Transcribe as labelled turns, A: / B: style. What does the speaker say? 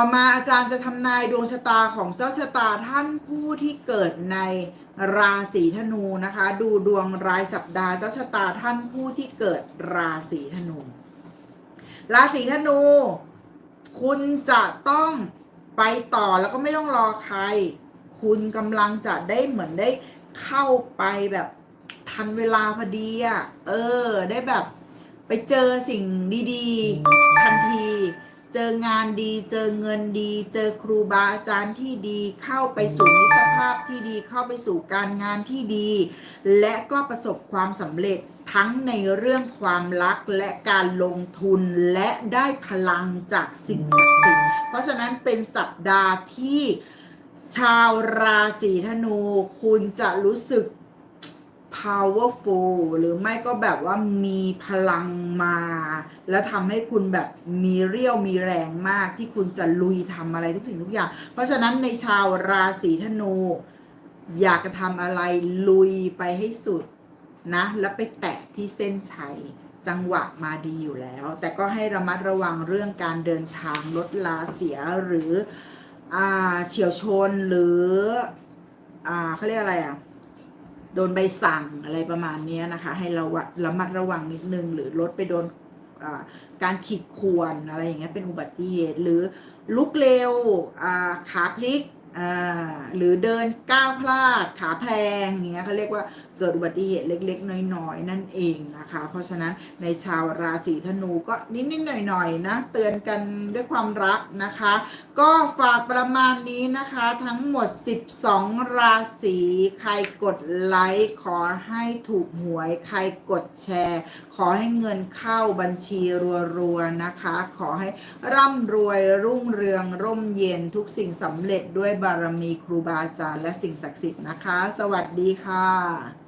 A: ต่อมาอาจารย์จะทำนายดวงชะตาของเจ้าชะตาท่านผู้ที่เกิดในราศีธนูนะคะ ดูดวงรายสัปดาห์เจ้าชะตาท่านผู้ที่เกิดราศีธนู ราศีธนู คุณจะต้องไปต่อแล้วก็ไม่ต้องรอใคร คุณกำลังจะได้เหมือนได้เข้าไปแบบทันเวลาพอดีอะเออ ได้แบบไปเจอสิ่งดี ๆ ทันที จองานดี เจอเงินดี เจอครูบาอาจารย์ที่ดีเข้าไปสู่มิตรภาพที่ดีเข้าไปสู่การงานที่ดี และก็ประสบความสำเร็จทั้งในเรื่องความรักและการลงทุนและได้พลังจากสิ่งศักดิ์สิทธิ์ เพราะฉะนั้นเป็นสัปดาห์ที่ชาวราศีธนู คุณจะรู้สึก powerful หรือไม่ก็แบบว่ามีพลังมา แล้วทำให้คุณแบบมีเรี่ยวมีแรงมากที่คุณจะลุยทำอะไรทุกสิ่งทุกอย่าง เพราะฉะนั้นในชาวราศีธนู อยากจะทำอะไรลุยไปให้สุดนะ แล้วไปแตะที่เส้นชัยจังหวะมาดีอยู่แล้ว แต่ก็ให้ระมัดระวังเรื่องการเดินทางลดลาเสียหรืออเฉียวชนหรืออเขาเรียกอะไรอะ โดนใบสั่งอะไรประมาณนี้นะคะ ให้เราระมัดระวังนิดนึง หรือรถไปโดนการขีดข่วนอะไรอย่างเงี้ยเป็นอุบัติเหตุหรือลุกเร็วขาพลิกหรือเดินก้าวพลาดขาแพลงอย่างเงี้ยเขาเรียกว่า เกิดอุบัติเหตุเล็กๆ น้อยๆ นั่นเองนะคะ เพราะฉะนั้นในชาวราศีธนูก็นิดๆหน่อยๆนะเตือนกันด้วยความรักนะคะ ก็ฝากประมาณนี้นะคะทั้งหมด 12 ราศีใครกดไลค์ขอให้ถูกหวยใครกดแชร์ ขอให้เงินเข้าบัญชีรัวๆนะคะ ขอให้ร่ำรวยรุ่งเรืองร่มเย็นทุกสิ่งสำเร็จด้วยบารมีครูบาอาจารย์และสิ่งศักดิ์สิทธิ์นะคะ สวัสดีค่ะ